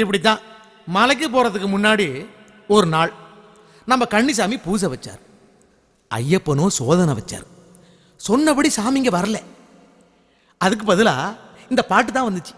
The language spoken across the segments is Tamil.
இப்படி தான் மலைக்கு போகிறதுக்கு முன்னாடி ஒரு நாள் நம்ம கன்னிசாமி பூஜை வச்சார். ஐயப்பனும் சோதனை வச்சார். சொன்னபடி சாமிங்க வரல. அதுக்கு பதிலாக இந்த பாட்டு தான் வந்துச்சு.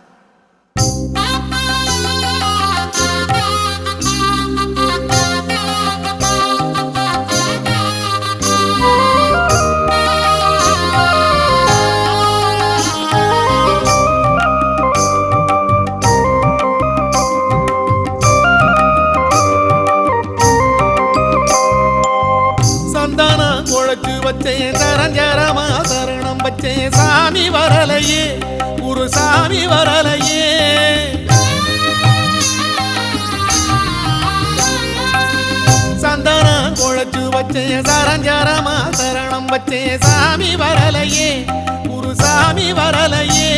பார்த்தேன் சாமி வரலையே ஒரு சாமி வரலையே. சந்தனம் குழைச்சு வச்சேன் சரஞ்சரமா சரணம் வச்சேன் சாமி வரலையே ஒரு சாமி வரலையே.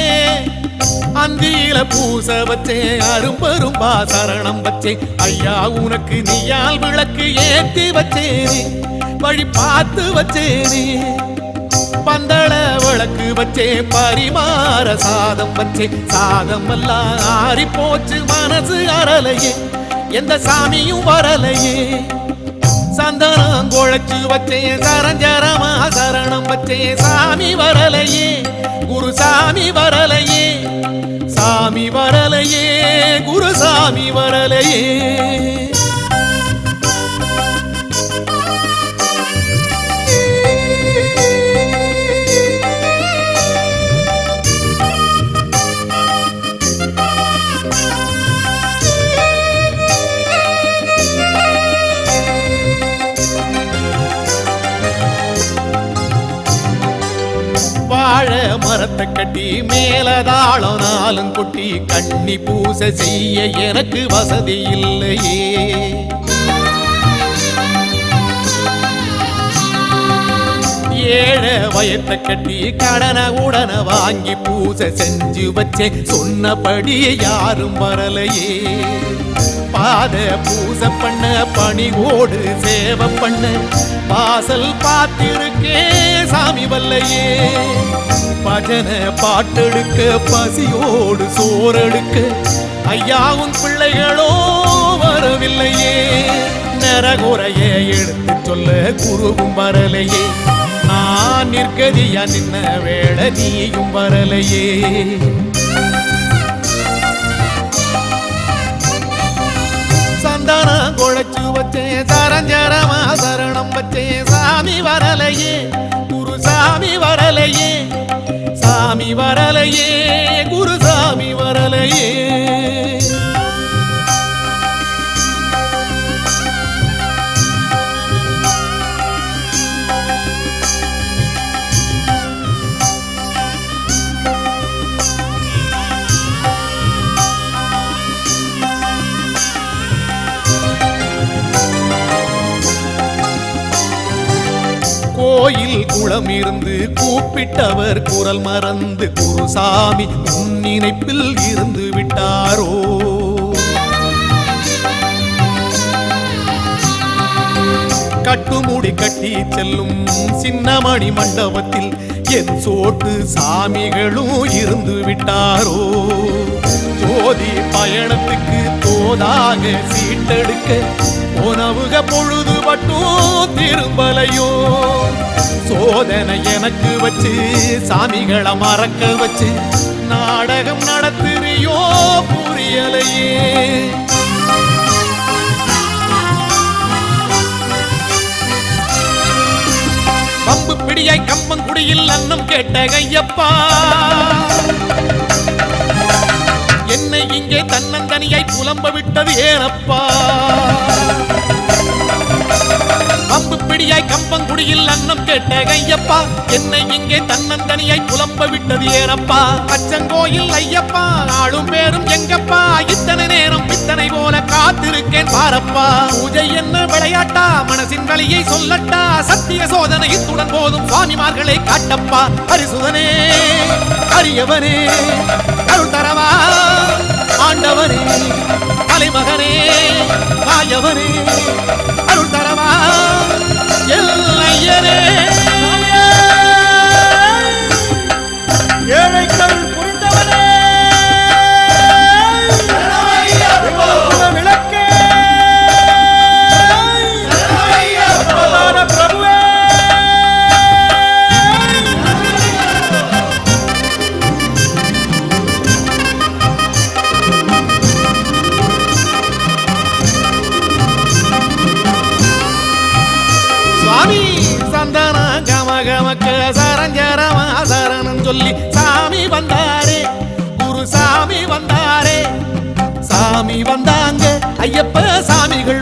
அந்தியில பூச வச்சேன் அரும்பரும்பா சரணம் வச்சேன் ஐயா உனக்கு நீயால் விளக்கு ஏற்றி வச்சேனே வழி பார்த்து வச்சேனே. பந்தள விளக்கு வச்சேன் பரிமாற சாதம் வச்சேன் சாதம் எல்லாம் ஆறி போச்சு மனசு அறலையே எந்த சாமியும் வரலையே. சந்தனம் குழைச்சு வச்சேன் சரஞ்சரமா சரணம் வச்சேன் சாமி வரலையே குரு சாமி வரலையே. சாமி வரலையே குரு சாமி வரலையே. வாழ மரத்தை கட்டி மேலதாளம் நாளும் கொட்டி கண்ணி பூசை செய்ய எனக்கு வசதி இல்லையே. ஏழை வயத்தை கட்டி கடனை உடனே வாங்கி பூசை செஞ்சு வச்சேன் சொன்னபடி யாரும் வரலையே. பாத பூசை பண்ண பணி ஓடு சேவை பண்ண வாசல் பார்த்திருக்கே சாமி வல்லையே. பஜனை பாட்டெடுக்க பசியோடு சோறெடுக்க ஐயாவும் பிள்ளைகளோ வரவில்லையே. நரகுறைய எடுத்து சொல்ல குருவும் வரலையே. நான் நிற்கதியா நின்ன வேளை நீயும் வரலையே. சந்தானம் குழைச்சு வச்சேன் சரஞ்சரமா சரணம் வச்சேன். சாமி வரலையே குரு சாமி வரலையே சாமி வரலையே. கோயில் குளம் இருந்து கூப்பிட்டவர் குரல் மறந்து குருசாமி உன் நினைப்பில் இருந்து விட்டாரோ? கட்டுமுடி கட்டி செல்லும் சின்னமணி மண்டபத்தில் என் சோட்டு சாமிகளும் இருந்து விட்டாரோ? போதி பயணத்துக்கு போதாக சீட்டெடுக்க உணவுக பொழுது மட்டும் திரும்பலையோ? சோதனை எனக்கு வச்சு சாமிகளை மறக்க வச்சு நாடகம் நடத்துறியோ புரியலையே? கம்பு பிடியாய் கம்பங்குடியில் அன்னம் கேட்ட கையப்பா தனியை புலம்ப விட்டது ஏனப்பா? அம்பு பிடியாய் கம்பங்குடியில் அன்னம் கேட்ட கையப்பா என்னை இங்கே தன்னந்தனியாய் புலம்ப விட்டது ஏறப்பா அச்சங்கோயில் ஐயப்பா ஆளும் பேரும் எங்கப்பா? இத்தனை நேரம் பித்தனை போல காத்திருக்கேன் பாரப்பா. பூஜை என்ன விளையாட்டா? மனசின் வழியை சொல்லட்டா? சத்திய சோதனை இத்துடன் போதும் சுவாமிமார்களை காட்டப்பா. பரிசுதனே அரியவனே அருள் தரவா. மகனே மாயவனே சொல்லி சாமி வந்தாரே குரு சாமி வந்தாரே. சாமி வந்தாங்க ஐயப்ப சாமிகள்